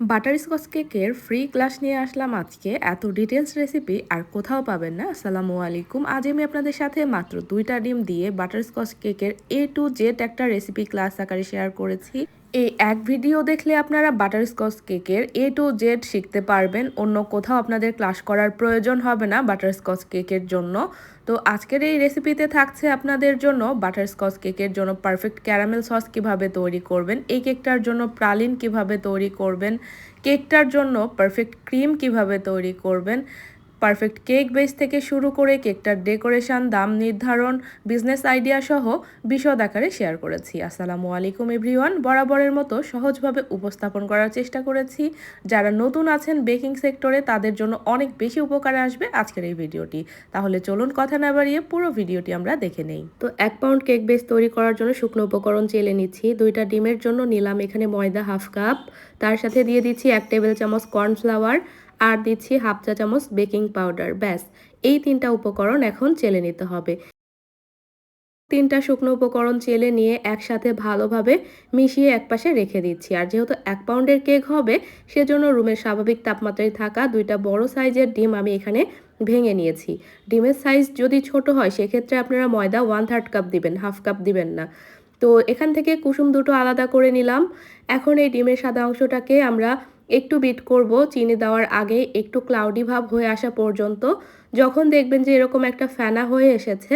Butterscotch কেকের free class নিয়ে আসলাম আজকে। এত ডিটেলস রেসিপি আর কোথাও পাবেন না। আসসালামু আলাইকুম। আজ আমি আপনাদের সাথে মাত্র দুইটা ডিম দিয়ে বাটারস্কচ কেকের এ টু জেড একটা রেসিপি ক্লাস আকারে শেয়ার করেছি। এই এক ভিডিও দেখলে আপনারা বাটারস্কচ কেকের এ টু জেড শিখতে পারবেন। অন্য কোথাও আপনাদের ক্লাস করার প্রয়োজন হবে না বাটারস্কচ কেকের জন্য। তো আজকের এই রেসিপিতে থাকছে আপনাদের জন্য বাটারস্কচ কেকের জন্য পারফেক্ট ক্যারামেল সস কীভাবে তৈরি করবেন, এই কেকটার জন্য প্রালিন কীভাবে তৈরি করবেন কেকটার জন্য পারফেক্ট ক্রিম কীভাবে তৈরি করবেন পারফেক্ট কেক বেস থেকে শুরু করে কেকটার ডেকোরেশন, দাম নির্ধারণ, বিজনেস আইডিয়া সহ বিশদ আকারে শেয়ার করেছি। আসসালামু আলাইকুম এভরিওয়ান। বরাবরের মতো সহজভাবে উপস্থাপন করার চেষ্টা করেছি। যারা নতুন আছেন বেকিং সেক্টরে, তাদের জন্য অনেক বেশি উপকারে আসবে আজকের এই ভিডিওটি। তাহলে চলুন কথা না বাড়িয়ে পুরো ভিডিওটি আমরা দেখে নেই। তো এক পাউন্ড কেক বেস তৈরি করার জন্য শুকনো উপকরণ চেলে নিচ্ছি। দুইটা ডিমের জন্য নিলাম এখানে ময়দা হাফ কাপ। তার সাথে দিয়ে দিচ্ছি এক টেবিল চামচ কর্নফ্লাওয়ার। আর দিচ্ছি হাফ চা চামচ বেকিং পাউডার, ব্যাস। এই তিনটা উপকরণ এখন চেলে নিতে হবে। তিনটা শুকনো উপকরণ চেলে নিয়ে একসাথে ভালোভাবে মিশিয়ে একপাশে রেখে দিচ্ছি। আর যেহেতু এক পাউন্ডের কেক হবে, সেজন্য রুমের স্বাভাবিক তাপমাত্রায় থাকা দুইটা বড় সাইজের ডিম আমি এখানে ভেঙে নিয়েছি। ডিমের সাইজ যদি ছোট হয়, সেক্ষেত্রে আপনারা ময়দা ওয়ান থার্ড কাপ দিবেন, হাফ কাপ দিবেন না। তো এখান থেকে কুসুম দুটো আলাদা করে নিলাম। এখন এই ডিমের সাদা অংশটাকে আমরা একটু বিট করব, চিনি দেওয়ার আগে একটু ক্লাউডি ভাব হয়ে আসা পর্যন্ত। যখন দেখবেন যে এরকম একটা ফেনা হয়ে এসেছে,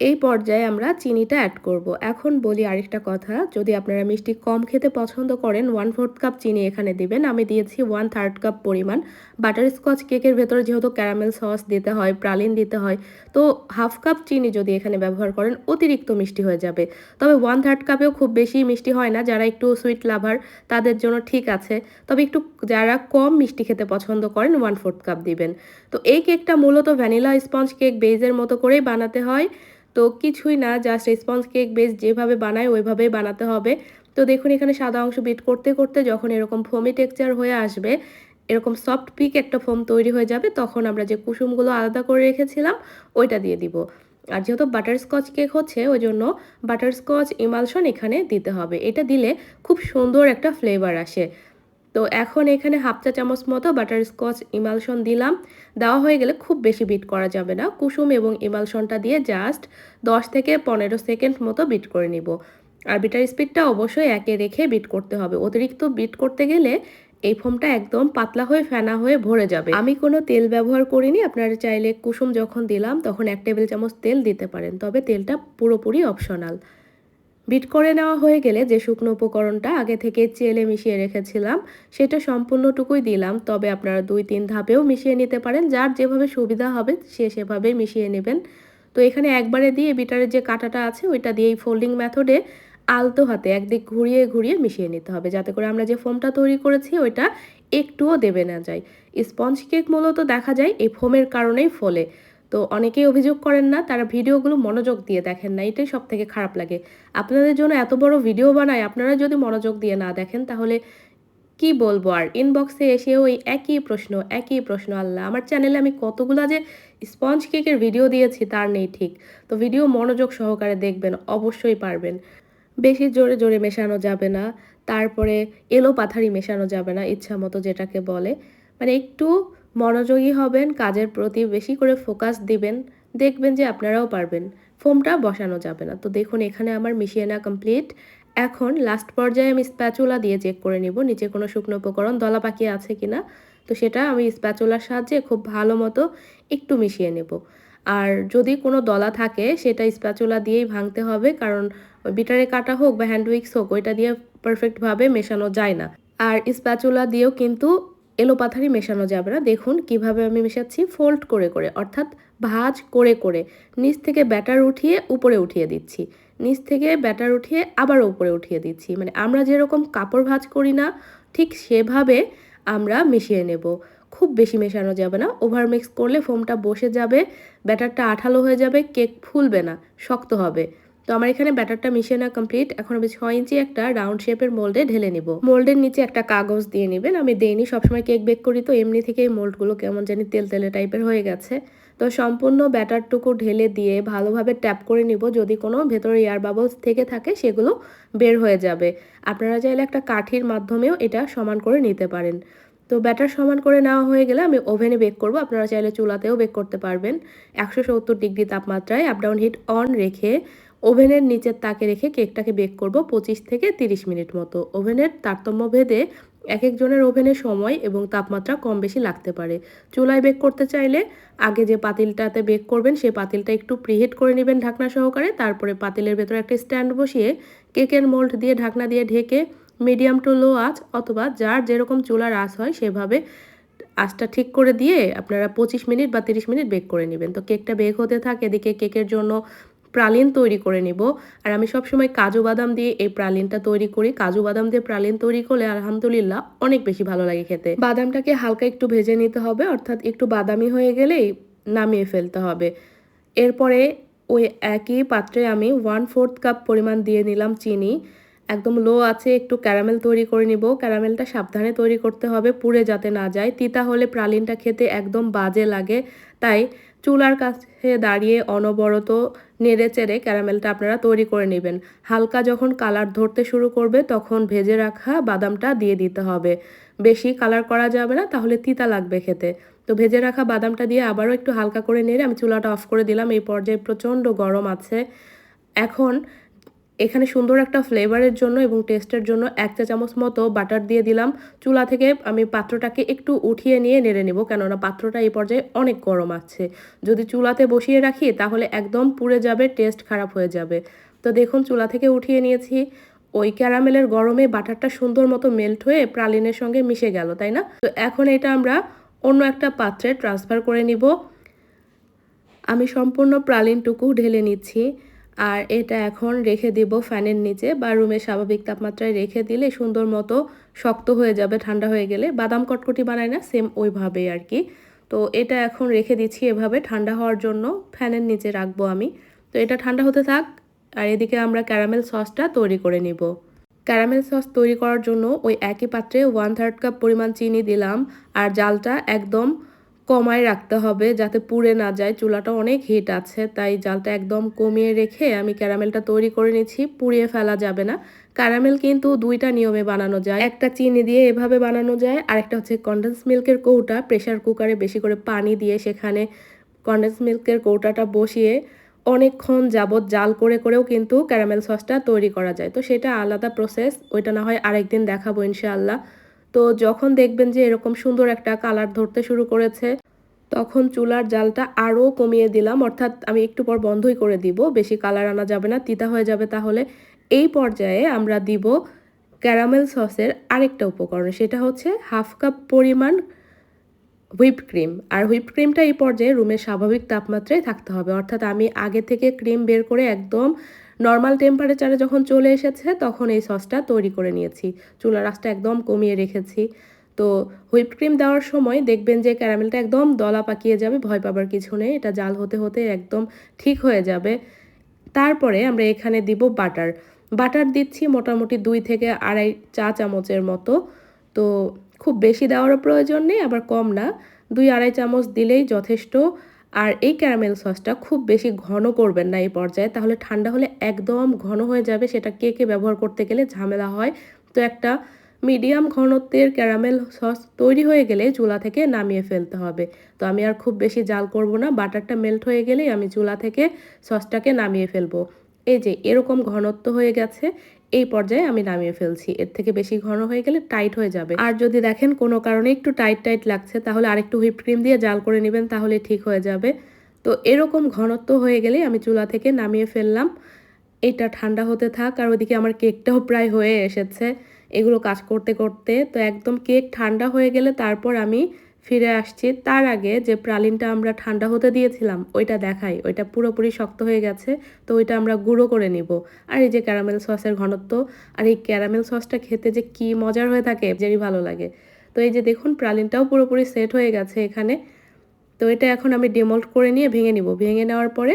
এই পর্যায়ে আমরা চিনিটা অ্যাড করব। এখন বলি আরেকটা কথা, যদি আপনারা মিষ্টি কম খেতে পছন্দ করেন ওয়ান ফোর্থ কাপ চিনি এখানে দিবেন। আমি দিয়েছি ওয়ান থার্ড কাপ পরিমাণ। বাটারস্কচ কেকের ভেতরে যেহেতু ক্যারামেল সস দিতে হয়, প্রালিন দিতে হয়, তো হাফ কাপ চিনি যদি এখানে ব্যবহার করেন, অতিরিক্ত মিষ্টি হয়ে যাবে। তবে ওয়ান থার্ড কাপেও খুব বেশি মিষ্টি হয় না, যারা একটু সুইট লাভার তাদের জন্য ঠিক আছে। তবে একটু যারা কম মিষ্টি খেতে পছন্দ করেন ওয়ান ফোর্থ কাপ দিবেন। তো এই কেকটা মূলত ভ্যানিলা স্পঞ্জ কেক বেজের মতো করেই বানাতে হয়। তো কিছুই না জাস্ট স্পঞ্জ কেক বেস যেভাবে বানায়, ওইভাবেই বানাতে হবে। তো দেখুন, এখানে সাদা অংশ বিট করতে করতে যখন এরকম ফোমি টেক্সচার হয়ে আসবে এরকম সফট পিক একটা ফোম তৈরি হয়ে যাবে, তখন আমরা যে কুসুমগুলো আলাদা করে রেখেছিলাম, ওইটা দিয়ে দিব। আর যেহেতু বাটারস্কচ কেক হচ্ছে, ওই জন্য বাটারস্কচ ইমালশন এখানে দিতে হবে। এটা দিলে খুব সুন্দর একটা ফ্লেভার আসে। তো এখন এখানে হাফ চা চামচ মতো বাটার স্কচ ইমালশন দিলাম। দেওয়া হয়ে গেলে খুব বেশি বিট করা যাবে না। কুসুম এবং ইমালশনটা দিয়ে জাস্ট দশ থেকে পনেরো সেকেন্ড মতো বিট করে নিব। আর বিটার স্পিডটা অবশ্যই একে রেখে বিট করতে হবে। অতিরিক্ত বিট করতে গেলে এই ফোমটা একদম পাতলা হয়ে ফেনা হয়ে ভরে যাবে। আমি কোনো তেল ব্যবহার করিনি, আপনারা চাইলে কুসুম যখন দিলাম তখন এক টেবিল চামচ তেল দিতে পারেন, তবে তেলটা পুরোপুরি অপশনাল। বিট করে নেওয়া হয়ে গেলে যে শুকনো উপকরণটা আগে থেকে চেলে মিশিয়ে রেখেছিলাম, সেটা সম্পূর্ণটুকুই দিলাম, তবে আপনারা দুই তিন ধাপেও মিশিয়ে নিতে পারেন, যার যেভাবে সুবিধা হবে সে সেভাবেই মিশিয়ে নেবেন। তো এখানে একবারে দিয়ে বিটারের যে কাটাটা আছে, ওইটা দিয়ে এই ফোল্ডিং মেথডে আলতো হাতে একদিক ঘুরিয়ে ঘুরিয়ে মিশিয়ে নিতে হবে। যাতে করে আমরা যে ফোমটা তৈরি করেছি, ওইটা একটুও দেবে না যায়। স্পঞ্জ কেক মূলত দেখা যায় এই ফোমের কারণেই ফলে। তো অনেকেই অভিযোগ করেন না, তারা ভিডিওগুলো মনোযোগ দিয়ে দেখেন না, এটাই সব থেকে খারাপ লাগে। আপনাদের জন্য এত বড় ভিডিও বানায়, আপনারা যদি মনোযোগ দিয়ে না দেখেন, তাহলে কি বলব? আর ইনবক্সে এসে ওই একই প্রশ্ন একই প্রশ্ন, আল্লাহ, আমার চ্যানেলে আমি কতগুলো যে স্পঞ্জ কেকের ভিডিও দিয়েছি, তার নেই ঠিক। তো ভিডিও মনোযোগ সহকারে দেখবেন, অবশ্যই পারবেন। বেশি জোরে জোরে মেশানো যাবে না, তারপরে এলো পাথারি মেশানো যাবে না, ইচ্ছা মতো যেটাকে বলে। মানে একটু মনোযোগী হবেন, কাজের প্রতি বেশি করে ফোকাস দিবেন, দেখবেন যে আপনারাও পারবেন। ফোমটা বসানো যাবে না। তো দেখুন, এখানে আমার মিশিয়ে না কমপ্লিট এখন লাস্ট পর্যায়ে আমি স্প্যাচুলা দিয়ে চেক করে নিব, নিচে কোনো শুকনো উপকরণ দলা পাকি আছে কিনা। তো সেটা আমি স্প্যাচুলার সাহায্যে খুব ভালো মতো একটু মিশিয়ে নেব। আর যদি কোনো দলা থাকে, সেটা স্প্যাচুলা দিয়েই ভাঙতে হবে, কারণ বিটারে কাটা হোক বা হ্যান্ড উইক্স হোক, ওইটা দিয়ে পারফেক্টভাবে মেশানো যায় না। আর স্প্যাচুলা দিয়েও কিন্তু এলোপাথারি মেশানো যাবে না। দেখুন কীভাবে আমি মেশাচ্ছি ফোল্ড করে করে, অর্থাৎ ভাজ করে করে। নিচ থেকে ব্যাটার উঠিয়ে উপরে উঠিয়ে দিচ্ছি। নিচ থেকে ব্যাটার উঠিয়ে আবার উপরে উঠিয়ে দিচ্ছি। মানে আমরা যেরকম কাপড় ভাজ করি না, ঠিক সেভাবে আমরা মিশিয়ে নেব। খুব বেশি মেশানো যাবে না। ওভার মিক্স করলে ফোমটা বসে যাবে, ব্যাটারটা আঠালো হয়ে যাবে, কেক ফুলবে না, শক্ত হবে। তো আমার এখানে ব্যাটারটা মিশিয়ে না কমপ্লিট এখন আমি ছয় ইঞ্চি একটা রাউন্ড শেপের মোল্ডে ঢেলে নিব। মোল্ডের নিচে একটা কাগজ দিয়ে নেবেন। আমি দেইনি, সবসময় কেক বেক করি তো, এমনি থেকে এই মোল্ডগুলো কেমন জানি তেল তেলে টাইপের হয়ে গেছে। তো সম্পূর্ণ ব্যাটারটুকু ঢেলে দিয়ে ভালোভাবে ট্যাপ করে নিব। যদি কোনো ভেতরে এয়ার বাবলস থেকে থাকে, সেগুলো বের হয়ে যাবে। আপনারা চাইলে একটা কাঠির মাধ্যমেও এটা সমান করে নিতে পারেন। তো ব্যাটার সমান করে নেওয়া হয়ে গেলে আমি ওভেনে বেক করব। আপনারা চাইলে চুলাতেও বেক করতে পারবেন। একশো সত্তর ডিগ্রি তাপমাত্রায় আপ ডাউন হিট অন রেখে ওভেনের নিচের তাকে রেখে কেকটাকে বেক করব পঁচিশ থেকে তিরিশ মিনিট মতো। ওভেনের তারতম্য ভেদে এক একজনের ওভেনের সময় এবং তাপমাত্রা কম বেশি লাগতে পারে। চুলায় বেক করতে চাইলে আগে যে পাতিলটাতে বেক করবেন সেই পাতিলটা একটু প্রিহিট করে নেবেন ঢাকনা সহকারে, তারপরে পাতিলের ভেতরে একটা স্ট্যান্ড বসিয়ে কেকের মোল্ড দিয়ে ঢাকনা দিয়ে ঢেকে মিডিয়াম টু লো আঁচ অথবা যার যেরকম চুলার আঁচ হয় সেভাবে আঁচটা ঠিক করে দিয়ে আপনারা পঁচিশ মিনিট বা তিরিশ মিনিট বেক করে নেবেন। তো কেকটা বেক হতে থাকে, এদিকে কেকের জন্য প্রালিন তৈরি করে নিব। আর আমি সবসময় কাজু বাদাম দিয়ে এই প্রালিনটা তৈরি করি। কাজু বাদাম দিয়ে প্রালিন তৈরি করলে আলহামদুলিল্লাহ অনেক বেশি ভালো লাগে খেতে। বাদামটাকে হালকা একটু ভেজে নিতে হবে, অর্থাৎ একটু বাদামি হয়ে গেলেই নামিয়ে ফেলতে হবে। এরপরে ওই একই পাত্রে আমি ওয়ান ফোর্থ কাপ পরিমাণ দিয়ে নিলাম চিনি। একদম লো আছে, একটু ক্যারামেল তৈরি করে নিব। ক্যারামেলটা সাবধানে তৈরি করতে হবে, পুড়ে যাতে না যায়। তিতা হলে প্রালিনটা খেতে একদম বাজে লাগে। তাই চুলার কাছে দাঁড়িয়ে অনবরত নেড়ে চেড়ে ক্যারামেলটা আপনারা তৈরি করে নেবেন। হালকা যখন কালার ধরতে শুরু করবে, তখন ভেজে রাখা বাদামটা দিয়ে দিতে হবে। বেশি কালার করা যাবে না, তাহলে তিতা লাগবে খেতে। তো ভেজে রাখা বাদামটা দিয়ে আবারও একটু হালকা করে নেড়ে আমি চুলাটা অফ করে দিলাম। এই পর্যায়ে প্রচণ্ড গরম আছে। এখন এখানে সুন্দর একটা ফ্লেভারের জন্য এবং টেস্টের জন্য এক চা চামচ মতো বাটার দিয়ে দিলাম। চুলা থেকে আমি পাত্রটাকে একটু উঠিয়ে নিয়ে নেড়ে নেব, কেননা পাত্রটা এই পর্যায়ে অনেক গরম আছে। যদি চুলাতে বসিয়ে রাখি, তাহলে একদম পুড়ে যাবে, টেস্ট খারাপ হয়ে যাবে। তো দেখুন, চুলা থেকে উঠিয়ে নিয়েছি। ওই ক্যারামেলের গরমে বাটারটা সুন্দর মতো মেল্ট হয়ে প্রালিনের সঙ্গে মিশে গেল, তাই না? তো এখন এটা আমরা অন্য একটা পাত্রে ট্রান্সফার করে নিব। আমি সম্পূর্ণ প্রালিনটুকু ঢেলে নিচ্ছি। আর এটা এখন রেখে দিব ফ্যানের নিচে বা রুমের স্বাভাবিক তাপমাত্রায় রেখে দিলে সুন্দর মতো শক্ত হয়ে যাবে, ঠান্ডা হয়ে গেলে। বাদাম কটকটি বানায় না, সেম ওইভাবেই আর কি। তো এটা এখন রেখে দিচ্ছি এভাবে, ঠান্ডা হওয়ার জন্য ফ্যানের নিচে রাখব আমি। তো এটা ঠান্ডা হতে থাক, আর এদিকে আমরা ক্যারামেল সসটা তৈরি করে নিব। ক্যারামেল সস তৈরি করার জন্য ওই একই পাত্রে ওয়ান থার্ড কাপ পরিমাণ চিনি দিলাম, আর জালটা একদম কমায় রাখতে হবে যাতে পুড়ে না যায়। চুলাটা অনেক হিট আছে, তাই জালটা একদম কমিয়ে রেখে আমি ক্যারামেলটা তৈরি করে নিচ্ছি পুড়িয়ে ফেলা যাবে না। ক্যারামেল কিন্তু দুইটা নিয়মে বানানো যায়, একটা চিনি দিয়ে এভাবে বানানো যায় আর একটা হচ্ছে কন্ডেন্স মিল্কের কৌটা। প্রেশার কুকারে বেশি করে পানি দিয়ে সেখানে কন্ডেন্স মিল্কের কৌটাটা বসিয়ে অনেকক্ষণ যাবৎ জাল করে করেও কিন্তু ক্যারামেল সসটা তৈরি করা যায়। তো সেটা আলাদা প্রসেস ওইটা না হয় আরেকদিন দেখাবো ইনশাআল্লাহ। তো যখন দেখবেন যে এরকম সুন্দর একটা কালার ধরতে শুরু করেছে, তখন চুলার জালটা আরও কমিয়ে দিলাম। অর্থাৎ আমি একটু পর বন্ধই করে দিব, বেশি কালার আনা যাবে না, তিতা হয়ে যাবে তাহলে। এই পর্যায়ে আমরা দিব ক্যারামেল সসের আরেকটা উপকরণ, সেটা হচ্ছে হাফ কাপ পরিমাণ হুইপ ক্রিম। আর হুইপ ক্রিমটা এই পর্যায়ে রুমের স্বাভাবিক তাপমাত্রায় থাকতে হবে। অর্থাৎ আমি আগে থেকে ক্রিম বের করে একদম নর্মাল টেম্পারেচারে যখন চলে এসেছে, তখন এই সসটা তৈরি করে নিয়েছি। চুলা রাসটা একদম কমিয়ে রেখেছি। তো হুইপ ক্রিম দেওয়ার সময় দেখবেন যে ক্যারামেলটা একদম দলা পাকিয়ে যাবে, ভয় পাবার কিছু নেই। এটা জাল হতে হতে একদম ঠিক হয়ে যাবে। তারপরে আমরা এখানে দিব বাটার বাটার দিচ্ছি মোটামুটি দুই থেকে আড়াই চা চামচের মতো। তো খুব বেশি দেওয়ারও প্রয়োজন নেই, আবার কম না। দুই আড়াই চামচ দিলেই যথেষ্ট আর এই ক্যারামেল সসটা খুব বেশি ঘন করবেন না এই পর্যায়ে। তাহলে ঠান্ডা হলে একদম ঘন হয়ে যাবে। সেটা কেকে ব্যবহার করতে গেলে ঝামেলা হয়। তো একটা মিডিয়াম ঘনত্বের ক্যারামেল সস তৈরি হয়ে গেলে চুলা থেকে নামিয়ে ফেলতে হবে। তো আমি আর খুব বেশি জাল করব না। বাটারটা মেল্ট হয়ে গেলেই আমি চুলা থেকে সসটাকে নামিয়ে ফেলব। এই যে এরকম ঘনত্ব হয়ে গেছে। এই পর্যায়ে আমি নামিয়ে ফেলছি। এর থেকে বেশি ঘন হয়ে গেলে টাইট হয়ে যাবে। আর যদি দেখেন কোনো কারণে একটু টাইট টাইট লাগছে, তাহলে আরেকটু হুইপ ক্রিম দিয়ে জাল করে নেবেন, তাহলে ঠিক হয়ে যাবে। তো এরকম ঘনত্ব হয়ে গেলেই আমি চুলা থেকে নামিয়ে ফেললাম। এটা ঠান্ডা হতে থাক, আর ওদিকে আমার কেকটাও প্রায় হয়ে এসেছে। এগুলো কাজ করতে করতে তো একদম কেক ঠান্ডা হয়ে গেলে তারপর আমি ফিরে আসছি। তার আগে যে প্রালিনটা আমরা ঠান্ডা হতে দিয়েছিলাম, ওইটা দেখাই। ওইটা পুরোপুরি শক্ত হয়ে গেছে, তো ওইটা আমরা গুঁড়ো করে নিব। আর এই যে ক্যারামেল সসের ঘনত্ব, আর এই ক্যারামেল সসটা খেতে যে কি মজার হয়ে থাকে যেই ভালো লাগে। তো এই যে দেখুন প্রালিনটাও পুরোপুরি সেট হয়ে গেছে এখানে। তো এটা এখন আমি ডিমল্ট করে নিয়ে ভেঙে নিব। ভেঙে নেওয়ার পরে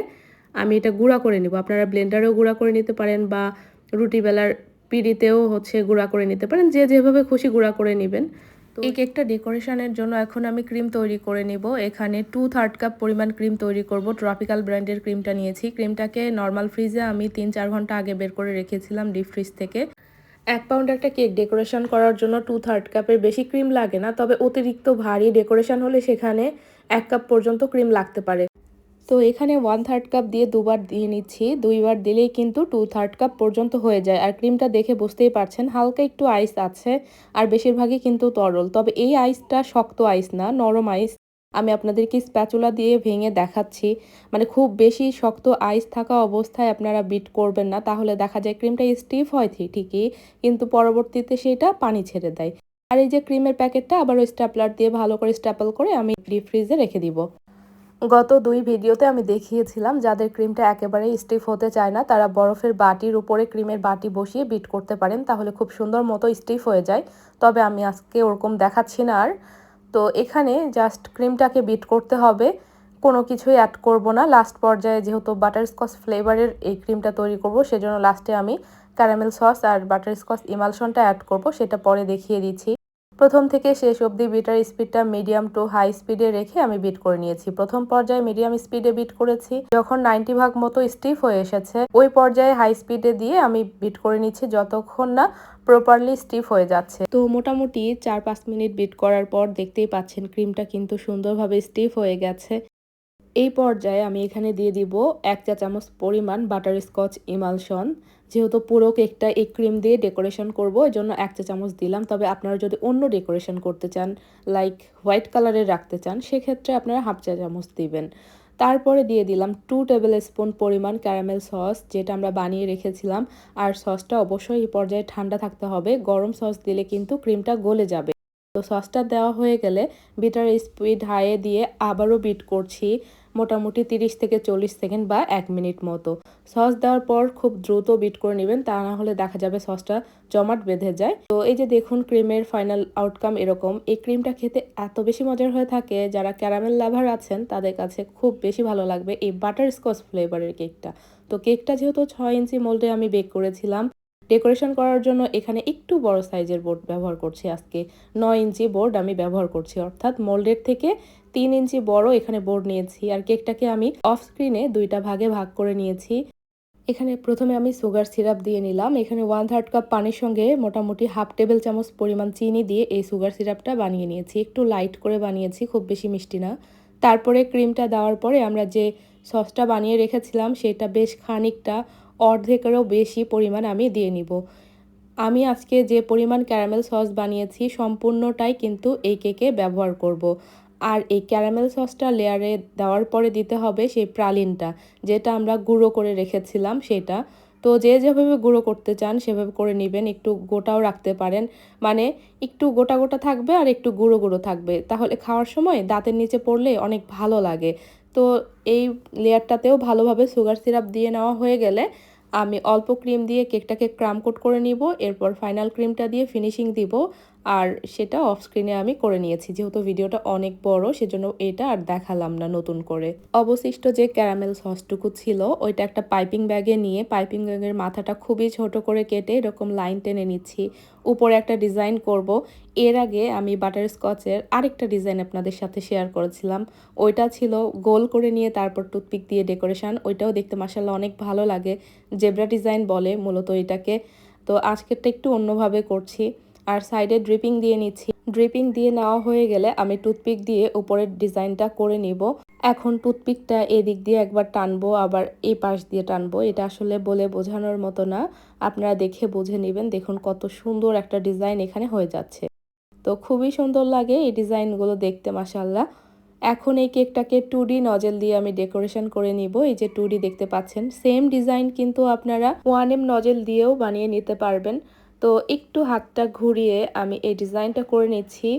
আমি এটা গুঁড়া করে নিব। আপনারা ব্লেন্ডারেও গুঁড়া করে নিতে পারেন বা রুটি বেলার পিড়িতেও হচ্ছে গুঁড়া করে নিতে পারেন। যে যেভাবে খুশি গুঁড়া করে নেবেন। এই কেকটা ডেকোরেশনের জন্য এখন আমি ক্রিম তৈরি করে নিব। এখানে টু থার্ড কাপ পরিমাণ ক্রিম তৈরি করব। ট্রপিক্যাল ব্র্যান্ডের ক্রিমটা নিয়েছি। ক্রিমটাকে নর্মাল ফ্রিজে আমি তিন চার ঘণ্টা আগে বের করে রেখেছিলাম ডিপ ফ্রিজ থেকে। এক পাউন্ড একটা কেক ডেকোরেশন করার জন্য টু থার্ড কাপের বেশি ক্রিম লাগে না, তবে অতিরিক্ত ভারী ডেকোরেশন হলে সেখানে এক কাপ পর্যন্ত ক্রিম লাগতে পারে। তো এখানে ওয়ান থার্ড কাপ দিয়ে দুবার দিয়ে নিচ্ছি। দুইবার দিলেই কিন্তু টু থার্ড কাপ পর্যন্ত হয়ে যায়। আর ক্রিমটা দেখে বুঝতেই পারছেন, হালকা একটু আইস আছে আর বেশিরভাগই কিন্তু তরল। তবে এই আইসটা শক্ত আইস না, নরম আইস আমি আপনাদেরকে স্প্যাচুলা দিয়ে ভেঙে দেখাচ্ছি। মানে খুব বেশি শক্ত আইস থাকা অবস্থায় আপনারা বিট করবেন না। তাহলে দেখা যায় ক্রিমটা স্টিফ হয় ঠিকই, কিন্তু পরবর্তীতে সেটা পানি ছেড়ে দেয়। আর এই যে ক্রিমের প্যাকেটটা, আবারও স্ট্যাপলার দিয়ে ভালো করে স্ট্যাপল করে আমি ডিপ ফ্রিজে রেখে দিব। গত দুই ভিডিওতে আমি দেখিয়েছিলাম যাদের ক্রিমটা একেবারে স্টিফ হতে চায় না, তারা বরফের বাটির উপরে ক্রিমের বাটি বসিয়ে বিট করতে পারেন, তাহলে খুব সুন্দর মতো স্টিফ হয়ে যায়। তবে আমি আজকে ওরকম দেখাচ্ছি না আর। তো এখানে জাস্ট ক্রিমটাকে বিট করতে হবে, কোনো কিছুই অ্যাড করব না। লাস্ট পর্যায়ে যেহেতু বাটারস্কচ ফ্লেভারের এই ক্রিমটা তৈরি করব, সেজন্য লাস্টে আমি ক্যারামেল সস আর বাটারস্কচ ইমালশনটা অ্যাড করব, সেটা পরে দেখিয়ে দিচ্ছি। প্রথম থেকে শেষ অবধি বিটার স্পিডটা মিডিয়াম টু হাই স্পিডে রেখে আমি বিট করে নিয়েছি। প্রথম পর্যায়ে মিডিয়াম স্পিডে বিট করেছি। যখন নাইনটি ভাগ মতো স্টিফ হয়ে এসেছে, ওই পর্যায়ে হাই স্পিডে দিয়ে আমি বিট করে নিচ্ছি যতক্ষণ না প্রপারলি স্টিফ হয়ে যাচ্ছে। তো মোটামুটি চার পাঁচ মিনিট বিট করার পর দেখতেই পাচ্ছেন ক্রিমটা কিন্তু সুন্দরভাবে স্টিফ হয়ে গেছে। এই পর্যায়ে আমি এখানে দিয়ে দিব এক চা চামচ পরিমাণ বাটার স্কচ ইমালশন। যেহেতু পুরো কেকটা এই ক্রিম দিয়ে ডেকোরেশন করব, এই জন্য এক চা চামচ দিলাম। তবে আপনারা যদি অন্য ডেকোরেশন করতে চান, লাইক হোয়াইট কালারের রাখতে চান, সেক্ষেত্রে আপনারা হাফ চা চামচ দিবেন। তারপরে দিয়ে দিলাম টু টেবিল স্পুন পরিমাণ ক্যারামেল সস, যেটা আমরা বানিয়ে রেখেছিলাম। আর সসটা অবশ্যই এই পর্যায়ে ঠান্ডা থাকতে হবে। গরম সস দিলে কিন্তু ক্রিমটা গলে যাবে। তো সসটা দেওয়া হয়ে গেলে বিটার স্পিড হাইয়ে দিয়ে আবারও বিট করছি। মোটামুটি তিরিশ থেকে চল্লিশ সেকেন্ড বা এক মিনিট মতো। সস দেওয়ার পর খুব দ্রুত বিট করে নেবেন, তা না হলে দেখা যাবে সসটা জমাট বেঁধে যায়। তো এই যে দেখুন, ক্রিমের ফাইনাল আউটকাম এরকম। এই ক্রিমটা খেতে এত বেশি মজার হয়ে থাকে, যারা ক্যারামেল লাভার আছেন, তাদের কাছে খুব বেশি ভালো লাগবে এই বাটার স্কচ ফ্লেভারের কেকটা। তো কেকটা যেহেতু ছয় ইঞ্চি মোল্ডে আমি বেক করেছিলাম ডেকোরেশন করার জন্য এখানে একটু বড় সাইজের বোর্ড ব্যবহার করছি আজকে। নয় ইঞ্চি বোর্ড আমি ব্যবহার করছি, অর্থাৎ মোল্ডের থেকে তিন ইঞ্চি বড় এখানে বোর্ড নিয়েছি আর কেকটাকে আমি অফ স্ক্রিনে দুইটা ভাগে ভাগ করে নিয়েছি। এখানে প্রথমে আমি সুগার সিরাপ দিয়ে নিলাম। এখানে ওয়ান থার্ড কাপ পানির সঙ্গে মোটামুটি হাফ টেবিল চামচ পরিমাণ চিনি দিয়ে এই সুগার সিরাপটা বানিয়ে নিয়েছি। একটু লাইট করে বানিয়েছি, খুব বেশি মিষ্টি না। তারপরে ক্রিমটা দেওয়ার পরে আমরা যে সসটা বানিয়ে রেখেছিলাম, সেটা বেশ খানিকটা অর্ধেকেরও বেশি পরিমাণ আমি দিয়ে নিব। আমি আজকে যে পরিমাণ ক্যারামেল সস বানিয়েছি সম্পূর্ণটাই কিন্তু এই কেকে ব্যবহার করব। আর এই ক্যারামেল সসটা লেয়ারে দেওয়ার পরে দিতে হবে সেই প্রালিনটা, যেটা আমরা গুঁড়ো করে রেখেছিলাম সেটা। তো যে যেভাবে গুঁড়ো করতে চান সেভাবে করে নেবেন, একটু গোটাও রাখতে পারেন। মানে একটু গোটা গোটা থাকবে আর একটু গুঁড়ো গুঁড়ো থাকবে। তাহলে খাওয়ার সময় দাঁতের নিচে পড়লে অনেক ভালো লাগে। তো এই লেয়ারটাতেও ভালোভাবে সুগার সিরাপ দিয়ে নেওয়া হয়ে গেলে আমি অল্প ক্রিম দিয়ে কেকটাকে ক্রাম কোট করে নিব, এরপর ফাইনাল ক্রিমটা দিয়ে ফিনিশিং দিব। আর সেটা অফ স্ক্রিনে আমি করে নিয়েছি। যেহেতু ভিডিওটা অনেক বড়, সেজন্য এটা আর দেখালাম না নতুন করে। অবশিষ্ট যে ক্যারামেল সসটুকু ছিল, ওইটা একটা পাইপিং ব্যাগে নিয়ে পাইপিং ব্যাগের মাথাটা খুবই ছোট করে কেটে এরকম লাইন টেনে নিচ্ছি। উপরে একটা ডিজাইন করব। এর আগে আমি বাটার স্কচের আরেকটা ডিজাইন আপনাদের সাথে শেয়ার করেছিলাম। ওইটা ছিল গোল করে নিয়ে তারপর টুথপিক দিয়ে ডেকোরেশন ওইটাও দেখতে মাসাল্লাহ অনেক ভালো লাগে। জেব্রা ডিজাইন বলে মূলত এটাকে। তো আজকেরটা একটু অন্যভাবে করছি। আর সাইডে ড্রিপিং দিয়ে নিচ্ছি। ড্রিপিং দিয়ে নেওয়া হয়ে গেলে আমি টুথপিক দিয়ে উপরের ডিজাইনটা করে নিব। এখন টুথপিকটা এদিক দিয়ে একবার টানবো, আবার এই পাশ দিয়ে টানবো। এটা আসলে বলে বোঝানোর মতো না। আপনারা দেখে বুঝে নেবেন। দেখুন কত সুন্দর একটা ডিজাইন এখানে হয়ে যাচ্ছে। তো খুবই সুন্দর লাগে এই ডিজাইনগুলো দেখতে মাসাল্লাহ এখন এই কেকটাকে টু নজেল দিয়ে আমি ডেকোরেশন করে নিব। এই যে টু দেখতে পাচ্ছেন, সেম ডিজাইন কিন্তু আপনারা ওয়ান এম নজেল দিয়েও বানিয়ে নিতে পারবেন। তো একটু হাতটা ঘুরিয়ে আমি এই ডিজাইনটা করে নিচ্ছি।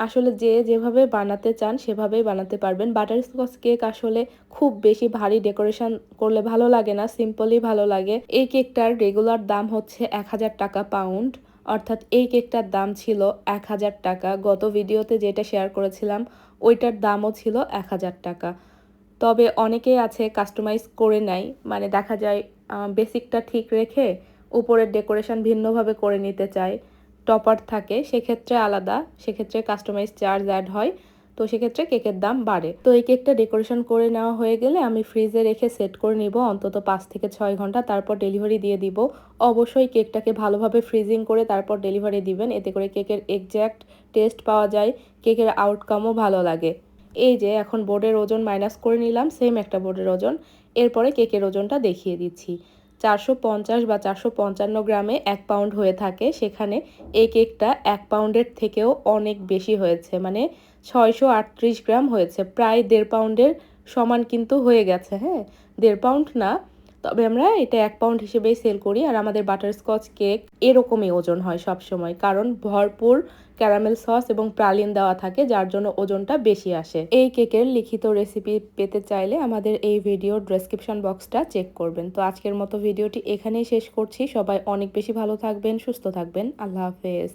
আসলে যে যেভাবে বানাতে চান সেভাবেই বানাতে পারবেন। বাটারস্কচ কেক আসলে খুব বেশি ভারী ডেকোরেশন করলে ভালো লাগে না সিম্পলই ভালো লাগে। এই কেকটার রেগুলার দাম হচ্ছে এক হাজার টাকা পাউন্ড। অর্থাৎ এই কেকটার দাম ছিল এক হাজার টাকা। গত ভিডিওতে যেটা শেয়ার করেছিলাম, ওইটার দামও ছিল এক হাজার টাকা। তবে অনেকেই আছে কাস্টমাইজ করে নেয়। মানে দেখা যায় বেসিকটা ঠিক রেখে উপরের ডেকোরেশন ভিন্নভাবে করে নিতে চাই টপার থাকে, সেক্ষেত্রে আলাদা, সেক্ষেত্রে কাস্টমাইজ চার্জ অ্যাড হয়, তো সেক্ষেত্রে কেকের দাম বাড়ে। তো এই কেকটা ডেকোরেশন করে নেওয়া হয়ে গেলে আমি ফ্রিজে রেখে সেট করে নিব, অন্তত পাঁচ থেকে ছয় ঘণ্টা, তারপর ডেলিভারি দিয়ে দিব। অবশ্যই কেকটাকে ভালোভাবে ফ্রিজিং করে তারপর ডেলিভারি দিবেন, এতে করে কেকের এক্স্যাক্ট টেস্ট পাওয়া যায়, কেকের আউটকামও ভালো লাগে। এই যে, এখন বোর্ডের ওজন মাইনাস করে নিলাম, সেম একটা বোর্ডের ওজন। এরপরে কেকের ওজনটা দেখিয়ে দিচ্ছি। চারশো পঞ্চাশ বা চারশো পঞ্চান্ন গ্রামে এক পাউন্ড হয়ে থাকে। সেখানে এই কেকটা এক পাউন্ডের থেকেও অনেক বেশি হয়েছে। মানে ছয়শো আটত্রিশ গ্রাম হয়েছে। প্রায় দেড় পাউন্ডের সমান কিন্তু হয়ে গেছে হ্যাঁ? দেড় পাউন্ড না, তবে আমরা এটা এক পাউন্ড হিসেবেই সেল করি। আর আমাদের বাটারস্কচ কেক এরকমই ওজন হয় সব সময় কারণ ভরপুর ক্যারামেল সস এবং প্রালিন দেওয়া থাকে, যার জন্য ওজনটা বেশি আসে। এই কেকের লিখিত রেসিপি পেতে চাইলে আমাদের এই ভিডিও ডেসক্রিপশন বক্সটা চেক করবেন। তো আজকের মতো ভিডিওটি এখানেই শেষ করছি। সবাই অনেক বেশি ভালো থাকবেন, সুস্থ থাকবেন। আল্লাহ হাফেজ।